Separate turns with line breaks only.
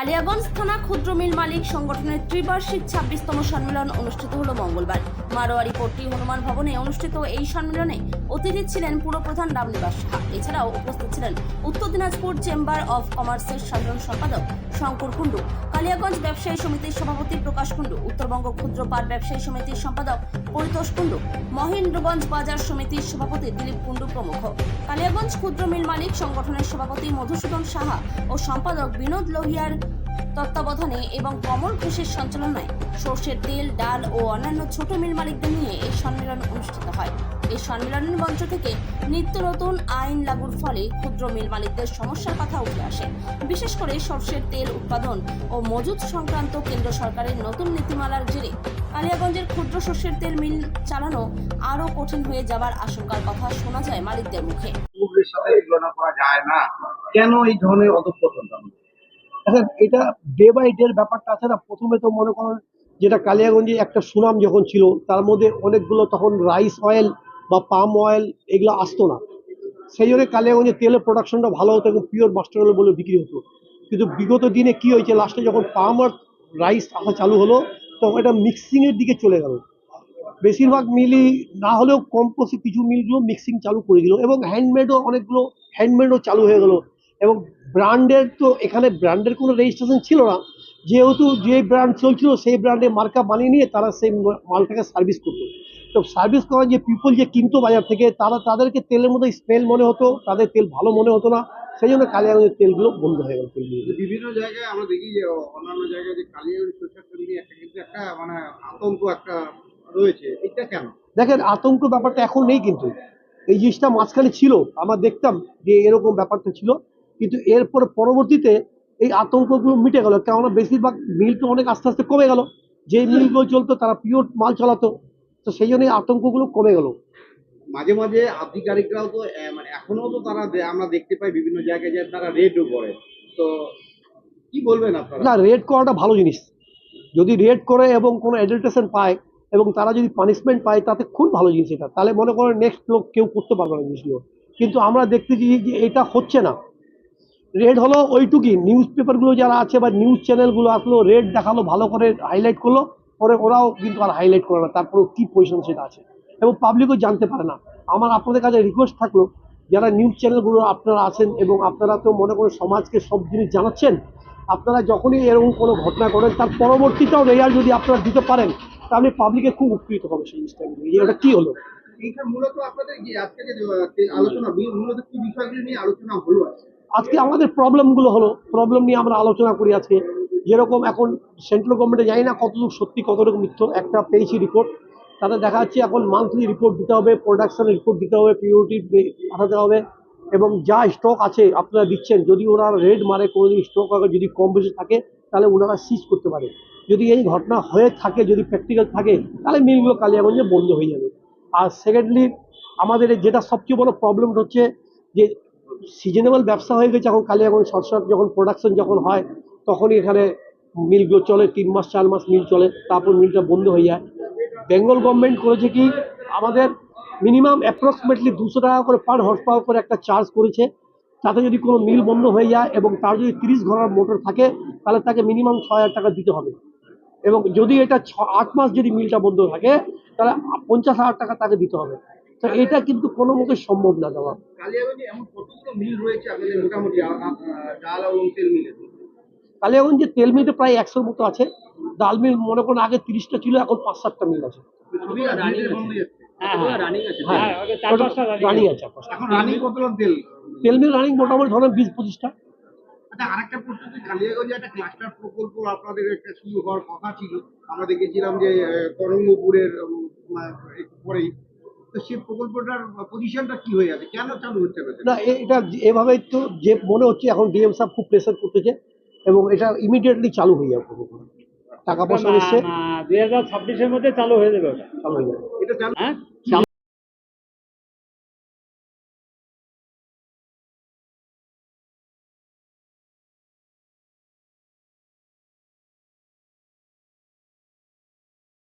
কালিয়াগঞ্জ থানা ক্ষুদ্র মিল মালিক সংগঠনের ত্রিবার্ষিক ছাব্বিশতম সম্মেলন অনুষ্ঠিত হল মঙ্গলবার। মারোয়ারি পট্টি হনুমান ভবনে অনুষ্ঠিত এই সম্মেলনে অতিথি ছিলেন পুরপ্রধান রামনিবাস সাহা। এছাড়াও উপস্থিত ছিলেন উত্তর দিনাজপুর চেম্বার অফ কমার্সের সাধারণ সম্পাদক শঙ্কর কুণ্ডু, কালিয়াগঞ্জ ব্যবসায়ী সমিতির সভাপতি প্রকাশ কুণ্ডু, উত্তরবঙ্গ ক্ষুদ্র পাট ব্যবসায়ী সমিতির সম্পাদক পরিতোষ কুণ্ডু, মহেন্দ্রগঞ্জ বাজার সমিতির সভাপতি দিলীপ কুণ্ডু প্রমুখ। কালিয়াগঞ্জ ক্ষুদ্র মিল মালিক সংগঠনের সভাপতি মধুসূদন সাহা ও সম্পাদক বিনোদ লোহিয়ার তত্ত্বাবধানে এবং কমল ঘোষের সঞ্চালনায় সর্ষের তেল, ডাল ও অন্যান্য ছোট মিল মালিকদের নিয়ে এই সম্মেলন অনুষ্ঠিত এই সম্মেলনের মঞ্চ থেকে নিত্য নতুন আইন লাগুর ফলে ক্ষুদ্র মিল মালিকদের সমস্যার কথা উঠে আসে। বিশেষ করে সর্ষের তেল উৎপাদন ও মজুত সংক্রান্ত কেন্দ্র সরকারের নতুন নীতিমালার জেরে কালিয়াগঞ্জের ক্ষুদ্র শস্যের তেল মিল চালানো আরও কঠিন হয়ে যাবার আশঙ্কার কথা শোনা যায় মালিকদের মুখে।
সাথে তুলনা করা যায় না। কেন এই ধরনের অধঃপতনটা?
এখন এটা ডে বাই ডে ব্যাপারটা আছে না? প্রথমে তো মনে করেন যেটা কালিয়াগঞ্জে একটা সুনাম যখন ছিল তার মধ্যে অনেকগুলো তখন রাইস অয়েল বা পাম অয়েল এগুলো আসতো না। সেই জন্য কালিয়াগঞ্জে তেলের প্রোডাকশনটা ভালো হতো এবং পিওর মাস্টার অয়েল বলে বিক্রি হতো। কিন্তু বিগত দিনে কি হয়েছে লাস্টে যখন পাম আর রাইস আসা চালু হলো, তখন এটা মিক্সিংয়ের দিকে চলে গেল। বেশিরভাগ মিলই না হলেও কম কষে কিছু মিলগুলো মিক্সিং চালু করে দিল এবং হ্যান্ডমেডও অনেকগুলো হ্যান্ডমেডও চালু হয়ে গেল। এবং ব্র্যান্ডের তো এখানে ব্র্যান্ডের কোনো রেজিস্ট্রেশন ছিল না। যেহেতু যে ব্র্যান্ড চলছিল সেই ব্র্যান্ডে মার্কা বানিয়ে নিয়ে তারা সেই মালটাকে সার্ভিস করতো। তো সার্ভিস করা যে পিপল যে কিনতো বাজার থেকে তারা তাদেরকে তেলের মধ্যে স্মেল মনে হতো তাদের তেল ভালো মনে হতো না। সেই জন্য কালিয়াগঞ্জের তেলগুলো বন্ধ হয়ে গেল তেলগুলো।
বিভিন্ন জায়গায় আমরা দেখি যে অন্যান্য জায়গায় যে কালিয়াগঞ্জ সোশ্যাল নিয়ে একটা কিন্তু একটা মানে আতঙ্ক একটা রয়েছে। এটা কেন?
দেখেন আতঙ্ক ব্যাপারটা এখন নেই কিন্তু। এই জিনিসটা মাঝখানে ছিল আমরা দেখতাম যে এরকম ব্যাপারটা ছিল। কিন্তু এরপর পরবর্তীতে এই আতঙ্কগুলো মিটে গেল। কেননা বেশিরভাগ মিল তো অনেক আস্তে আস্তে কমে গেল। যে মিলগুলো চলতো তারা পিওর মাল চালাতো। তো সেই জন্য এই আতঙ্কগুলো কমে গেল।
মাঝে মাঝে আধিকারিকরাও তো মানে এখনও তো তারা আমরা দেখতে পাই বিভিন্ন জায়গায় যে তারা রেডও করে তো কি বলবেন আপনারা?
না রেড করাটা ভালো জিনিস। যদি রেড করে এবং কোনো অ্যাডাল্টেশন পায় এবং তারা যদি পানিশমেন্ট পায় তাতে খুব ভালো জিনিস এটা। তাহলে মনে করেন নেক্সট লোক কেউ করতে পারবে না জিনিসগুলো। কিন্তু আমরা দেখতেছি যে এটা হচ্ছে না। রেড হলো ওইটুকুই নিউজ পেপারগুলো যারা আছে বা নিউজ চ্যানেলগুলো আসলো, রেড দেখাল, ভালো করে হাইলাইট করল, পরে ওরাও কিন্তু আর হাইলাইট করে না তারপরে কী পজিশন সেটা আছে। এবং পাবলিকও জানতে পারে না। আমার আপনাদের কাছে রিকোয়েস্ট থাকল, যারা নিউজ চ্যানেলগুলো আপনারা আছেন এবং আপনারা তো মনে করেন সমাজকে সব জিনিস জানাচ্ছেন, আপনারা যখনই এরকম কোনো ঘটনা করেন তার পরবর্তীটাও রেজাল্ট যদি আপনারা দিতে পারেন, তাহলে পাবলিকে খুব উপকৃত হবে সেই জিনিসটা। ওটা কী হলো?
এইটা মূলত আপনাদের আজকে আলোচনা, মূলত কি বিষয়গুলো নিয়ে আলোচনা হলো আজকে?
আজকে আমাদের প্রবলেমগুলো হলো প্রবলেম নিয়ে আমরা আলোচনা করি আজকে। যেরকম এখন সেন্ট্রাল গভর্নমেন্টে জানি না কতটুকু সত্যি, কতটুকু মিথ্য, একটা পেয়েছি রিপোর্ট তাতে দেখা যাচ্ছে এখন মান্থলি রিপোর্ট দিতে হবে প্রোডাকশন রিপোর্ট দিতে হবে পিওরিটি পাঠাতে হবে। এবং যা স্টক আছে, আপনারা দিচ্ছেন, যদি ওনারা রেড মারে কোনো স্টক যদি কম বেশি থাকে, তাহলে ওনারা সিজ করতে পারে। যদি এই ঘটনা হয়ে থাকে, যদি প্র্যাকটিক্যাল থাকে, তাহলে মিলগুলো কালিয়াগঞ্জে বন্ধ হয়ে যাবে। আর সেকেন্ডলি আমাদের যেটা সবচেয়ে বড় প্রবলেম হচ্ছে যে সিজনেবল ব্যবসা হয়ে গেছে এখন, কালে এখন শর্ট শর্ট যখন প্রোডাকশন যখন হয়, তখনই এখানে মিলগুলো চলে, তিন মাস, চার মাস মিল চলে, তারপর মিলটা বন্ধ হয়ে যায়। বেঙ্গল গভর্নমেন্ট করেছে কি, আমাদের মিনিমাম অ্যাপ্রক্সিমেটলি দুশো টাকা করে পার হর্স পাওয়ার করে একটা চার্জ করেছে। তাতে যদি কোনো মিল বন্ধ হয়ে যায় এবং তার যদি তিরিশ ঘণ্টার মোটর থাকে, তাহলে তাকে মিনিমাম ছ হাজার টাকা দিতে হবে। এবং যদি এটা ছ, আট মাস যদি মিলটা বন্ধ থাকে, তাহলে পঞ্চাশ হাজার টাকা তাকে দিতে হবে। তো এটা কিন্তু কোনো মতে সম্ভব না দেওয়া
কালিয়াগঞ্জে তেল মিলে?
প্রায় একশোর মতো আছে। ডাল মিল মনে করুন আগে তিরিশটা ছিল এখন পাঁচ সাতটা মিল আছে।
Running
running. আছে।
হ্যাঁ
তেল?
মিল রানিং মোটামুটি ধরেন বিশ পঁচিশটা।
আচ্ছা আরেকটা প্রশ্ন যে কালিয়াগঞ্জে একটা ক্লাস্টার প্রকল্প আপনাদের একটা শুরু হওয়ার কথা ছিল। আমরা দেখেছিলাম যে করঙ্গপুরের পরেই। তো সেই প্রকল্পটার পজিশনটা কি হয়ে আছে? কেন চালু হচ্ছে না
না এটা এভাবেই তো যে মনে হচ্ছে এখন ডিএম সাহেব খুব প্রেসার করতেছে এবং এটা ইমিডিয়েটলি চালু হয়ে যাবে। টাকা পয়সা এসছে।
দুই হাজার ছাব্বিশের মধ্যে চালু হয়ে যাবে
চালু হয়ে যাবে।
এটা চালু
হ্যাঁ